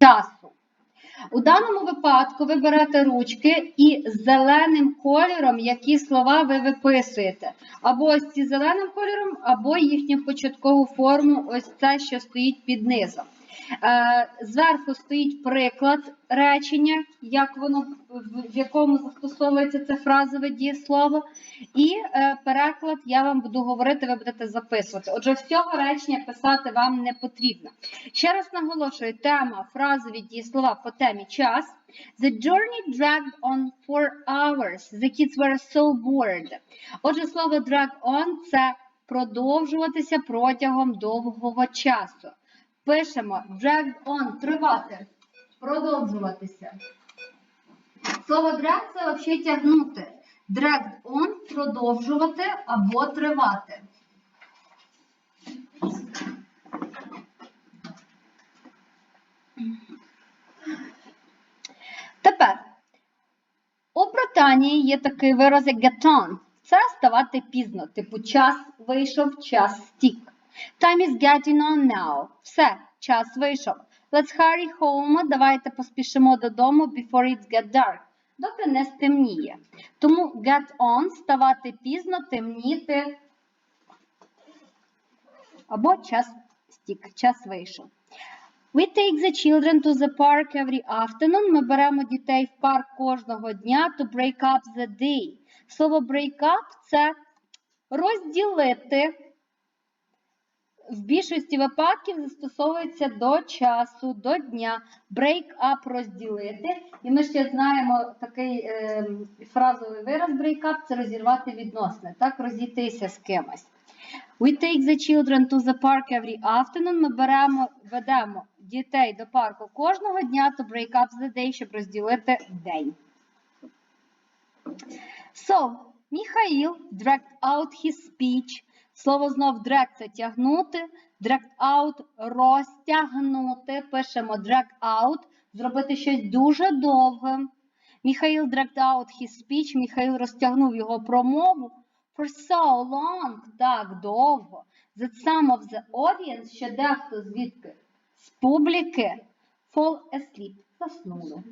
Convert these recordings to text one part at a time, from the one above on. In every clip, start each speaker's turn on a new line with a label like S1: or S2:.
S1: часу. У даному випадку ви берете ручки і зеленим кольором, які слова ви виписуєте. Або ось ці зеленим кольором, або їхню початкову форму, ось це, що стоїть під низом. Е, Зверху стоїть приклад речення, як воно в- якому застосовується це фразове дієслово. І е, переклад я вам буду говорити, ви будете записувати. Отже, всього речення писати вам не потрібно. Ще раз наголошую, тема фразові дієслова по темі час. The journey dragged on for hours. The kids were so bored. Отже, слово drag on це продовжуватися протягом довгого часу. Пишемо dragged on тривати, продовжуватися. Слово drag це взагалі тягнути. Dragged on продовжувати або тривати. Тепер у Британії є такий вираз як get on. Це ставати пізно. Типу час вийшов, час стік. Time is getting on now. Все, час вийшов. Let's hurry home. Давайте поспішимо додому before it get dark. Доки не стемніє. Тому get on ставати пізно, темніти. Або час стік, час вийшов. We take the children to the park every afternoon. Ми беремо дітей в парк кожного дня to break up the day. Слово break up – це розділити. В більшості випадків застосовується до часу, до дня. Break up – розділити. І ми ще знаємо такий е, фразовий вираз break up – це розірвати відносини, так, розійтися з кимось. We take the children to the park every afternoon. Ми беремо, ведемо дітей до парку кожного дня to break up the day, щоб розділити день. So, Міхаїл dragged out his speech. Слово знов drag – це тягнути, dragged out – розтягнути. Пишемо drag out, зробити щось дуже довгим. Міхаїл dragged out his speech. Міхаїл розтягнув його промову for so long, так довго. That some of the audience, що дехто звідки з публіки fall asleep, заснули.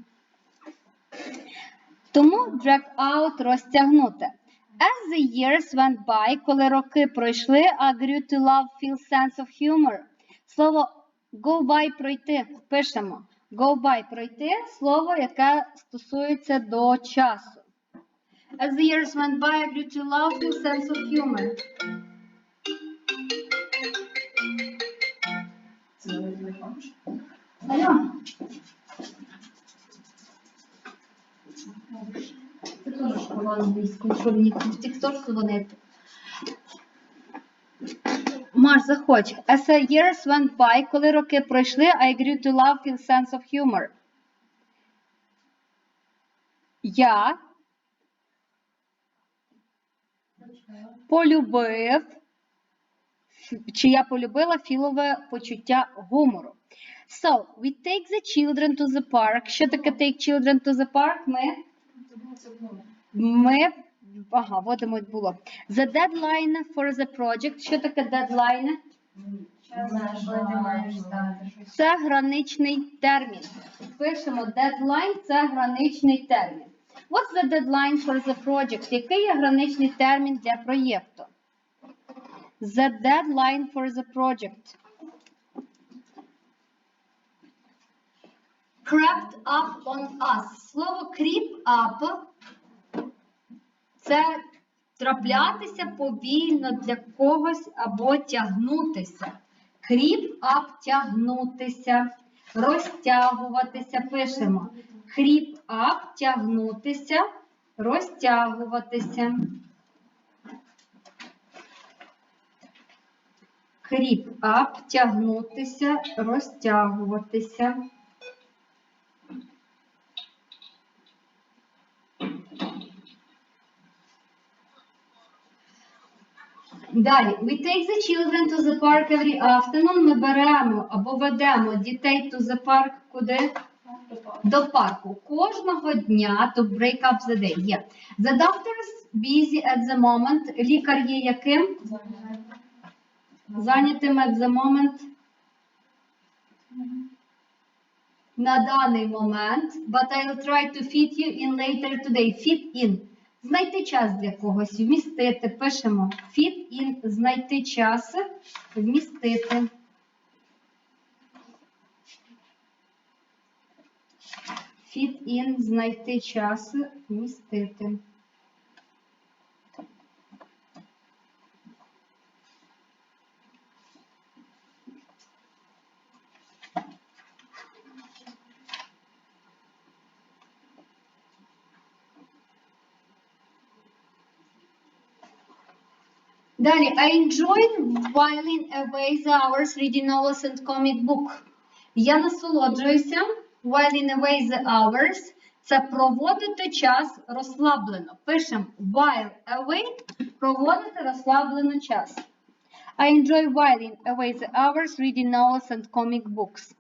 S1: Тому drag out розтягнути. As the years went by, коли роки пройшли, I grew to love feel sense of humor. Слово go by пройти пишемо. Go by пройти слово, яке стосується до часу. As the years went by, I grew to love feel sense of humor. Алло. Школа англійської, що в тікток дзвонити. Маш, заходь. As the years went by, коли роки пройшли, I grew to love feel sense of humor. Я полюбив, чи я полюбила філове почуття гумору. So, we take the children to the park. Що таке take children to the park? Ми, Ми, ага, вводимо було. The deadline for the project. Що таке
S2: щось.
S1: Це граничний термін. Пишемо deadline – це граничний термін. What's the deadline for the project? Який є граничний термін для проєкту? The deadline for the project. Crept up on us. Слово creep up це траплятися повільно для когось або тягнутися. Creep up – тягнутися, розтягуватися. Пишемо. Creep up – тягнутися, розтягуватися. Creep up – тягнутися, розтягуватися. Далі, we take the children to the park every afternoon. Ми беремо або ведемо дітей to the park куди? До парку. Кожного дня to break up the day. Є. The doctor is busy at the moment. Лікар є яким? Зайнятим at the moment. на даний момент, but I'll try to fit you in later today. Fit in. Знайти час для когось, вмістити. Пишемо fit in, знайти час, вмістити. Fit in, знайти час, вмістити. Далі, I enjoy whiling away the hours reading novels and comic book. Я насолоджуюся whiling away the hours. Це проводити час розслаблено. Пишемо while away, проводити розслаблено час. I enjoy whiling away the hours reading novels and comic books.